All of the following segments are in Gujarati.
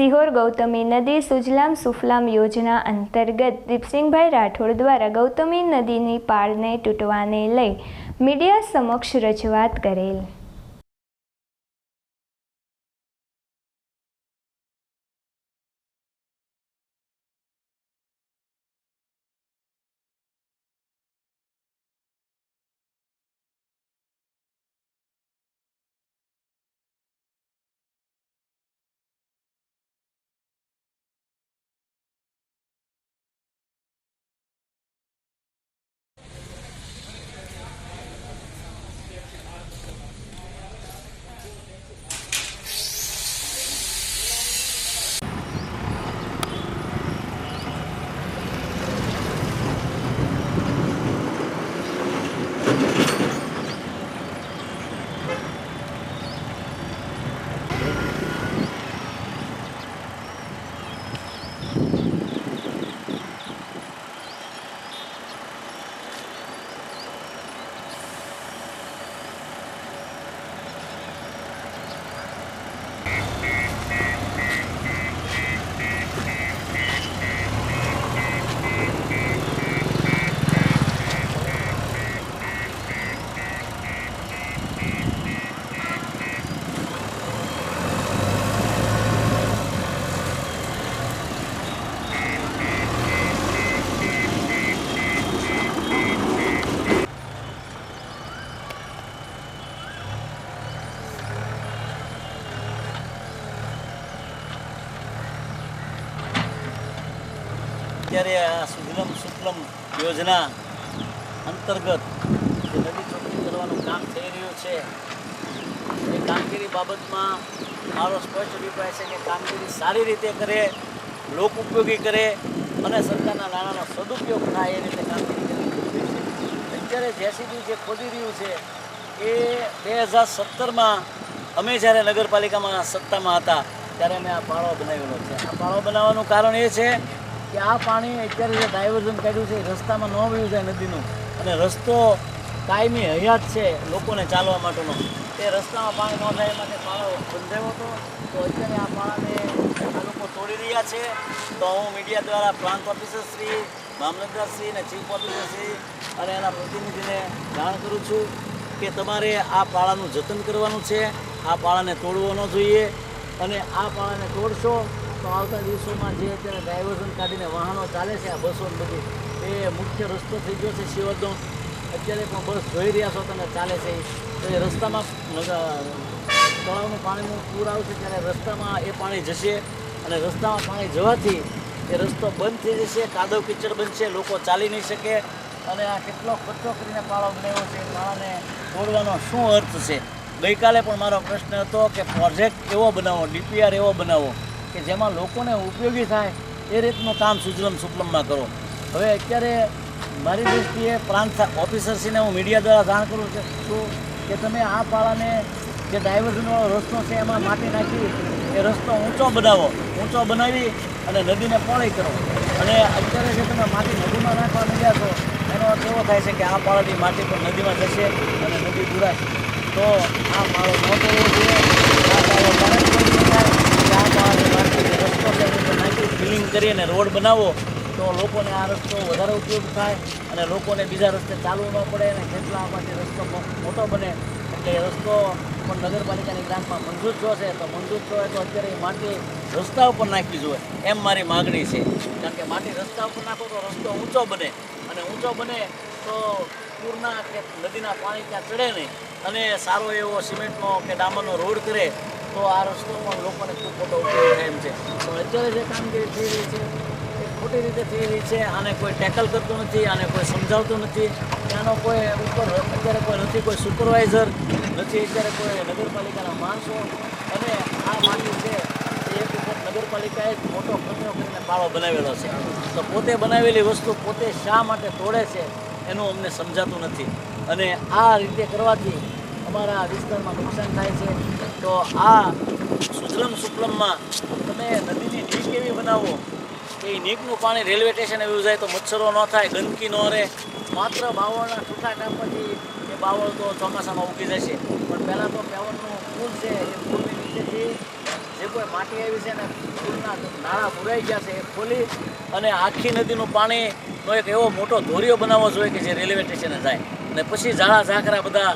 સિહોર ગૌતમી નદી સુજલામ સુફલામ યોજના અંતર્ગત દીપસિંહભાઈ રાઠોડ દ્વારા ગૌતમી નદીની પાળને તૂટવાને લઈ મીડિયા સમક્ષ રજૂઆત કરેલ. અત્યારે આ સુજલમ સુફલમ યોજના અંતર્ગત જે નદી ચોખ્ખી કરવાનું કામ થઈ રહ્યું છે, એ કામગીરી બાબતમાં મારો સ્પષ્ટ અભિપ્રાય છે કે કામગીરી સારી રીતે કરે, લોક ઉપયોગી કરે અને સરકારના નાણાંનો સદુપયોગ થાય એ રીતે કામગીરી છે. અત્યારે જેસીબી જે ખોદી રહ્યું છે, એ બે હજાર સત્તરમાં અમે જ્યારે નગરપાલિકામાં સત્તામાં હતા, ત્યારે અમે આ પાળો બનાવેલો છે. આ પાળો બનાવવાનું કારણ એ છે કે આ પાણી અત્યારે જે ડાયવર્ઝન કાઢ્યું છે રસ્તામાં ન વયું જાય નદીનું. અને રસ્તો કાયમી હયાત છે લોકોને ચાલવા માટેનો. તે રસ્તામાં પાણી ન જાય માટે પાળો બંધાયો હતો. તો અત્યારે આ પાળાને આ લોકો તોડી રહ્યા છે. તો હું મીડિયા દ્વારા પ્રાંત ઓફિસર શ્રી મામલતદારશ્રી અને ચીફ ઓફિસર શ્રી અને એના પ્રતિનિધિને જાણ કરું છું કે તમારે આ પાળાનું જતન કરવાનું છે. આ પાળાને તોડવો ન જોઈએ. અને આ પાળાને તોડશો તો આવતા દિવસોમાં જે અત્યારે ડાયવર્ઝન કાઢીને વાહનો ચાલે છે આ બસો બધી, એ મુખ્ય રસ્તો થઈ ગયો છે શિવરનો અત્યારે પણ બસ જોઈ રહ્યા છો તમે, ચાલે છે તો એ રસ્તામાં તળાવનું પાણીનું પૂર આવશે ત્યારે રસ્તામાં એ પાણી જશે અને રસ્તામાં પાણી જવાથી એ રસ્તો બંધ થઈ જશે, કાદવ કીચડ બનશે, લોકો ચાલી નહીં શકે અને આ કેટલો કચરો કરીને પાળો બનાવ્યો છે માળાને તોડવાનો શું અર્થ છે? ગઈકાલે પણ મારો પ્રશ્ન હતો કે પ્રોજેક્ટ એવો બનાવો ડીપીઆર એવો બનાવો. કે જેમાં લોકોને ઉપયોગી થાય એ રીતનું કામ સુજલમ સુફલમમાં કરો. હવે અત્યારે મારી દૃષ્ટિએ પ્રાંત ઓફિસરશ્રીને હું મીડિયા દ્વારા જાણ કરું છું કે તમે આ પાળાને જે ડાયવર્ઝનવાળો રસ્તો છે એમાં માટી નાખી, એ રસ્તો ઊંચો બનાવો. ઊંચો બનાવી અને નદીને પોળી કરો. અને અત્યારે જે તમે માટી નદીમાં નાખવા માંડ્યા છો, એનો અર્થ એવો થાય છે કે આ પાળાની માટી પણ નદીમાં જશે અને નદી પૂરાશે. તો આ પાળો ન કરવો જોઈએ. આ પાળો કારણ કરી શકાય કે આ પાળાની માટી જે રસ્તો છે એની ઉપર નાખી ફિલિંગ કરી અને રોડ બનાવો, તો લોકોને આ રસ્તો વધારે ઉપયોગ થાય અને લોકોને બીજા રસ્તે ચાલવું ન પડે અને કેટલા આમાંથી રસ્તો મોટો બને, એટલે રસ્તો પણ નગરપાલિકાની ગ્રાન્ટમાં મંજૂર થયો છે તો મંજૂર થયો તો અત્યારે એ માટી રસ્તા ઉપર નાખવી જોઈએ. એમ મારી માગણી છે. કારણ કે માટી રસ્તા ઉપર નાખો તો રસ્તો ઊંચો બને. અને ઊંચો બને તો પૂરના કે નદીના પાણી ત્યાં ચડે નહીં. અને સારો એવો સિમેન્ટનો કે ડામરનો રોડ કરે, તો આ રસ્તો પણ લોકોને ખૂબ મોટો ઉપયોગ થાય એમ છે. અત્યારે જે કામગીરી થઈ રહી છે, એ ખોટી રીતે થઈ રહી છે આને કોઈ ટેકલ કરતું નથી આને કોઈ સમજાવતું નથી. ત્યાંનો કોઈ ઉપર અત્યારે કોઈ નથી, કોઈ સુપરવાઇઝર નથી, અત્યારે કોઈ નગરપાલિકાના માણસો. અને આ માટી છે એક વખત નગરપાલિકાએ જ મોટો ખર્ચો કરીને પાળો બનાવેલો છે. તો પોતે બનાવેલી વસ્તુ પોતે શા માટે તોડે છે, એનું અમને સમજાતું નથી. અને આ રીતે કરવાથી અમારા વિસ્તારમાં નુકસાન થાય છે. તો આ સુજલમ સુફલમમાં તમે નદીની નીક એવી બનાવો? એ નીકનું પાણી રેલવે સ્ટેશન એવું જાય તો મચ્છરો ન થાય, ગંદકી ન રહે. માત્ર બાવળના છૂટા કાપવાથી એ બાવળ તો ચોમાસામાં ઉગી જશે. પણ પહેલાં તો પેવનનું પુલ છે, એ પુલની નીચેથી જે કોઈ માટી આવી છે ને પૂરના નાળા પુરાઈ ગયા છે, એ ખોલી અને આખી નદીનું પાણીનો એક એવો મોટો ધોરીઓ બનાવવો જોઈએ કે જે રેલવે સ્ટેશને જાય. ને પછી ઝાડા ઝાકરા બધા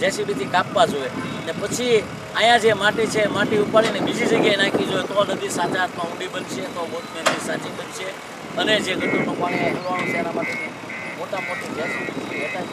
જેસીબીથી કાપવા જોઈએ. ને પછી અહીંયા જે માટી છે, માટી ઉપાડીને બીજી જગ્યાએ નાખી જોઈએ તો નદી સાચા હાથમાં ઊંડી બનશે, તો બોટની નદી સાચી બનશે. અને જે ગટરનું પાણી હલવાનું છે, એના માટે મોટા મોટી ગેસ હેઠા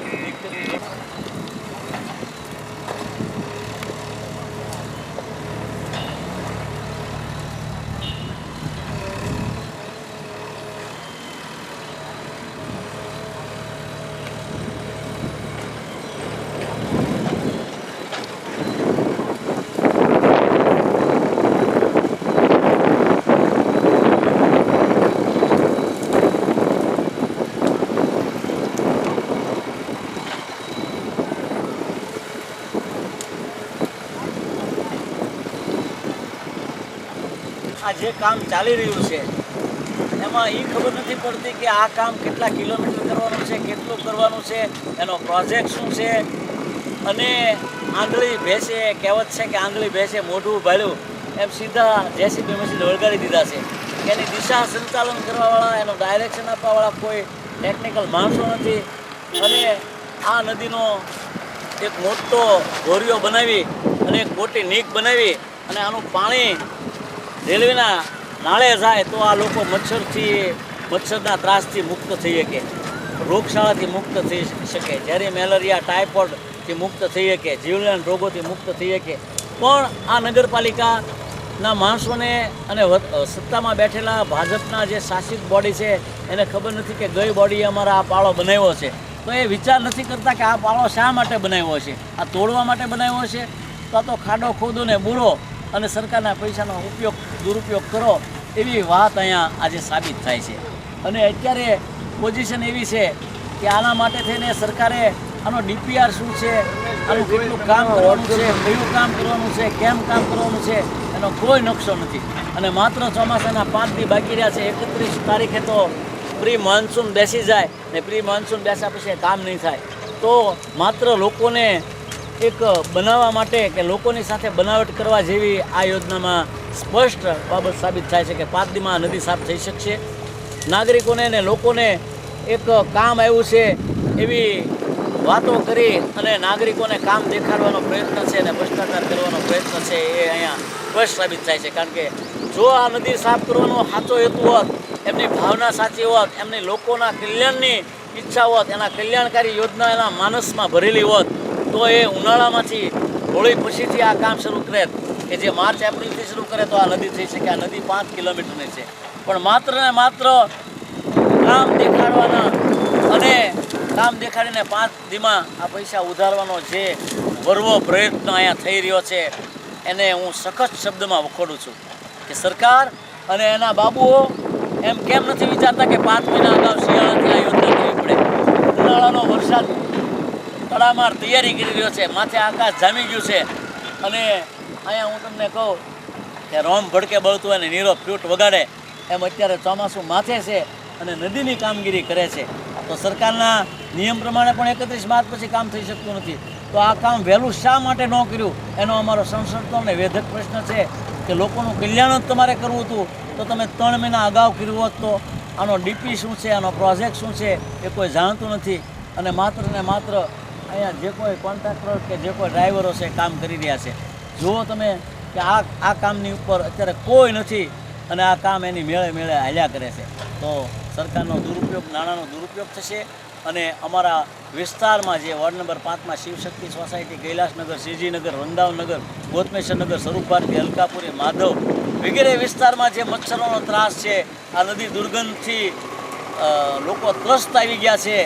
કામ ચાલી રહ્યું છે. એમાં એ ખબર નથી પડતી કે આ કામ કેટલા કિલોમીટર કરવાનું છે, કેટલું કરવાનું છે, એનો પ્રોજેક્ટ શું છે? અને આંધળી ભેંસે કહેવત છે કે આંધળી ભેંસે મોઢું ભાડ્યું એમ સીધા જેસીબી મશીન વળગાડી દીધા છે. એની દિશા સંચાલન કરવાવાળા, એનો ડાયરેક્શન આપવાવાળા કોઈ ટેકનિકલ માણસો નથી. અને આ નદીનો એક મોટો ઘોરિયો બનાવી અને એક મોટી નીક બનાવી અને આનું પાણી રેલવેના નાળે જાય તો આ લોકો મચ્છરથી, મચ્છરના ત્રાસથી મુક્ત થઈ શકે, રોગશાળાથી મુક્ત થઈ શકે, જ્યારે મેલેરિયા ટાઇફોઇડથી મુક્ત થઈ શકે, જીવલેણ રોગોથી મુક્ત થઈ શકે. પણ આ નગરપાલિકાના માણસોને અને સત્તામાં બેઠેલા ભાજપના જે શાસિત બોડી છે, એને ખબર નથી કે ગઈ બોડીએ અમારા આ પાળો બનાવ્યો છે. તો એ વિચાર નથી કરતા કે આ પાળો શા માટે બનાવ્યો છે? આ તોડવા માટે બનાવ્યો છે? તો તો ખાડો ખોદો ને બૂરો? અને સરકારના પૈસાનો ઉપયોગ, દુરુપયોગ કરો એવી વાત અહીંયા આજે સાબિત થાય છે. અને અત્યારે પોઝિશન એવી છે કે આના માટે થઈને સરકારે આનો ડીપીઆર શું છે, આનું કેટલું કામ કરવાનું છે, કયું કામ કરવાનું છે, કેમ કામ કરવાનું છે, એનો કોઈ નકશો નથી. અને માત્ર ચોમાસાના પાંચ દી બાકી રહ્યા છે, એકત્રીસ તારીખે તો પ્રી મોન્સૂન બેસી જાય ને પ્રી મોન્સૂન બેસ્યા પછી કામ નહીં થાય. તો માત્ર લોકોને એક બનાવવા માટે કે લોકોની સાથે બનાવટ કરવા જેવી આ યોજનામાં સ્પષ્ટ બાબત સાબિત થાય છે કે પાંચ દીમાં નદી સાફ થઈ શકશે. નાગરિકોને અને લોકોને એક કામ આવ્યું છે એવી વાતો કરી અને નાગરિકોને કામ દેખાડવાનો પ્રયત્ન છે અને ભ્રષ્ટાચાર કરવાનો પ્રયત્ન છે એ અહીંયા સ્પષ્ટ સાબિત થાય છે. કારણ કે જો આ નદી સાફ કરવાનો સાચો હેતુ હોત, એમની ભાવના સાચી હોત, એમની લોકોના કલ્યાણની ઈચ્છા હોત, એના કલ્યાણકારી યોજના એના માનસમાં ભરેલી હોત તો એ ઉનાળામાંથી હોળી પછીથી આ કામ શરૂ કરે. કે જે માર્ચ, એપ્રિલથી શરૂ કરે તો આ નદી થઈ શકે. આ નદી પાંચ કિલોમીટરની છે. પણ માત્ર ને માત્ર કામ દેખાડવાના અને કામ દેખાડીને પાંચ દીમાં આ પૈસા ઉધારવાનો જે વર્વો પ્રયત્ન અહીંયા થઈ રહ્યો છે, એને હું સખત શબ્દમાં વખોડું છું. કે સરકાર અને એના બાબુઓ એમ કેમ નથી વિચારતા કે પાંચ મહિના અગાઉ શિયાળાથી આ યોજના કરવી પડે? ઉનાળાનો વરસાદ તડામાર તૈયારી કરી રહ્યો છે. માથે આકાશ જામી ગયું છે. અને અહીંયા હું તમને કહું કે રોમ ભડકે બળતું હોય ને નીરો ફ્લૂટ વગાડે એમ અત્યારે ચોમાસું માથે છે અને નદીની કામગીરી કરે છે. તો સરકારના નિયમ પ્રમાણે પણ એકત્રીસ માર્ચ પછી કામ થઈ શકતું નથી. તો આ કામ વહેલું શા માટે ન કર્યું? એનો અમારો સંસદનો અને વેધક પ્રશ્ન છે કે લોકોનું કલ્યાણ જ તમારે કરવું હતું. તો તમે ત્રણ મહિના અગાઉ કર્યું હોત તો આનો ડીપી શું છે? આનો પ્રોજેક્ટ શું છે? એ કોઈ જાણતું નથી. અને માત્ર ને માત્ર અહીંયા જે કોઈ કોન્ટ્રાક્ટર કે જે કોઈ ડ્રાઈવરો છે કામ કરી રહ્યા છે. જુઓ તમે કે આ આ કામની ઉપર અત્યારે કોઈ નથી અને આ કામ એની મેળે મેળે હાલ્યા કરે છે. તો સરકારનો દુરુપયોગ, નાણાંનો દુરુપયોગ થશે અને અમારા વિસ્તારમાં જે વોર્ડ નંબર પાંચમાં શિવશક્તિ સોસાયટી, કૈલાસનગર, શ્રીજીનગર, વૃંદાવનગર, ગોતમેશ્વરનગર, સ્વરૂપભારતી અલકાપુરી માધવ વગેરે વિસ્તારમાં જે મચ્છરોનો ત્રાસ છે, આ નદી દુર્ગંધથી લોકો ત્રસ્ત આવી ગયા છે.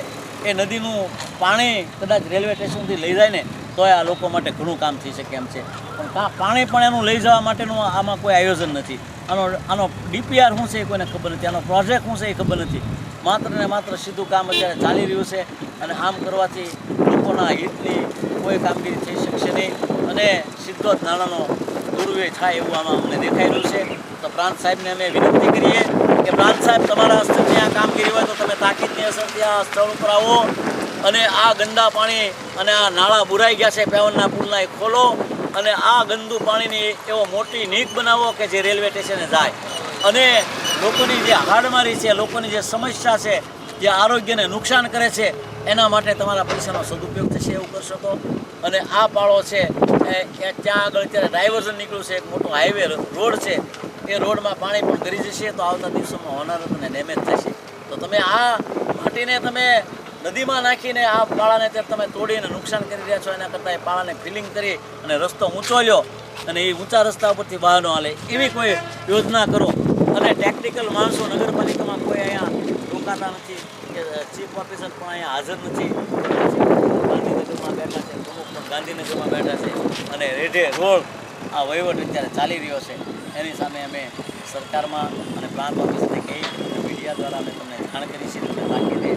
એ નદીનું પાણી કદાચ રેલવે સ્ટેશનથી લઈ જાય ને તો આ લોકો માટે ઘણું કામ થઈ શકે એમ છે. પણ પાણી પણ એનું લઈ જવા માટેનું આમાં કોઈ આયોજન નથી. આનો આનો ડીપીઆર શું છે એ કોઈને ખબર નથી. આનો પ્રોજેક્ટ શું છે એ ખબર નથી. માત્ર ને માત્ર સીધું કામ અત્યારે ચાલી રહ્યું છે અને આમ કરવાથી લોકોના હિતની કોઈ કામગીરી થઈ શકશે નહીં અને સીધો જ નાણાંનો દુર્વ્યય થાય એવું આમાં અમને દેખાઈ રહ્યું છે. તો પ્રાંત સાહેબને અમે વિનંતી કરીએ કે પ્રાંત સાહેબ, તમારા હસ્તેથી આ કામગીરી હોય તો તમે તાકીદની અસરથી આ સ્થળ ઉપર આવો. અને આ ગંદા પાણી અને આ નાળા બુરાઈ ગયા છે પેવનના પુલના એ ખોલો અને આ ગંદુ પાણીની એવો મોટી નીક બનાવો કે જે રેલવે સ્ટેશને જાય. અને લોકોની જે હાડમારી છે, લોકોની જે સમસ્યા છે, જે આરોગ્યને નુકસાન કરે છે, એના માટે તમારા પૈસાનો સદુપયોગ થશે એવું કરશો તો અને આ પાળો છે ત્યાં આગળ અત્યારે ડાયવર્ઝન નીકળ્યું છે, એક મોટો હાઈવે રોડ છે, એ રોડમાં પાણી પણ ગરી જશે તો આવતા દિવસોમાં હોનારત અને ડેમેજ થશે. તો તમે આ માટીને તમે નદીમાં નાખીને આ પાળાને તે તમે તોડીને નુકસાન કરી રહ્યા છો, એના કરતાં એ પાળાને ફિલિંગ કરી અને રસ્તો ઊંચો લ્યો અને એ ઊંચા રસ્તા ઉપરથી બહાર ન હાલે. એવી કોઈ યોજના કરો. અને ટેકનિકલ માણસો નગરપાલિકામાં કોઈ અહીંયા રોકાતા નથી, કે ચીફ ઓફિસર પણ અહીંયા હાજર નથી. ગાંધીનગરમાં બેઠા છે પ્રમુખ પણ ગાંધીનગરમાં બેઠા છે. અને રેઢે રોડ આ વહીવટ અત્યારે ચાલી રહ્યો છે. એની સામે અમે સરકારમાં અને પ્રાંત ઓફિસને કહી અને મીડિયા દ્વારા અમે તમને જાણ કરી છે તમે તાકીદે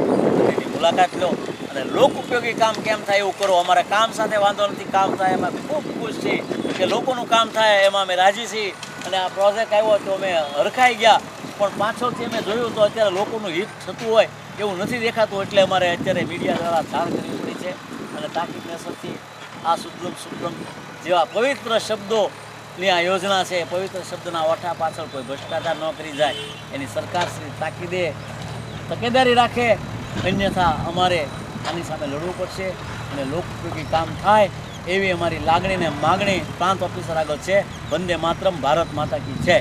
એની મુલાકાત લો. અને લોક ઉપયોગી કામ કેમ થાય એવું કરો. અમારે કામ સાથે વાંધો નથી, કામ થાય એમાં ખૂબ ખુશ છીએ. કે લોકોનું કામ થાય એમાં અમે રાજી છીએ. અને આ પ્રોજેક્ટ આવ્યો તો અમે હરખાઈ ગયા. પણ પાછળથી અમે જોયું તો અત્યારે લોકોનું હિત થતું હોય એવું નથી દેખાતું. એટલે અમારે અત્યારે મીડિયા દ્વારા જાણ કરવી પડી છે. અને તાકીદને અસરથી આ સુદ્રમ સુદ્રમ જેવા પવિત્ર શબ્દોની આ યોજના છે, પવિત્ર શબ્દના ઓઠા પાછળ કોઈ ભ્રષ્ટાચાર ન કરી જાય. એની સરકાર શ્રી તાકીદે તકેદારી રાખે. અન્યથા અમારે આની સામે લડવું પડશે અને લોકપ્રિય કામ થાય એવી અમારી લાગણી ને માગણી પ્રાંત ઓફિસર આગળ છે. વંદે માતરમ, ભારત માતા કી છે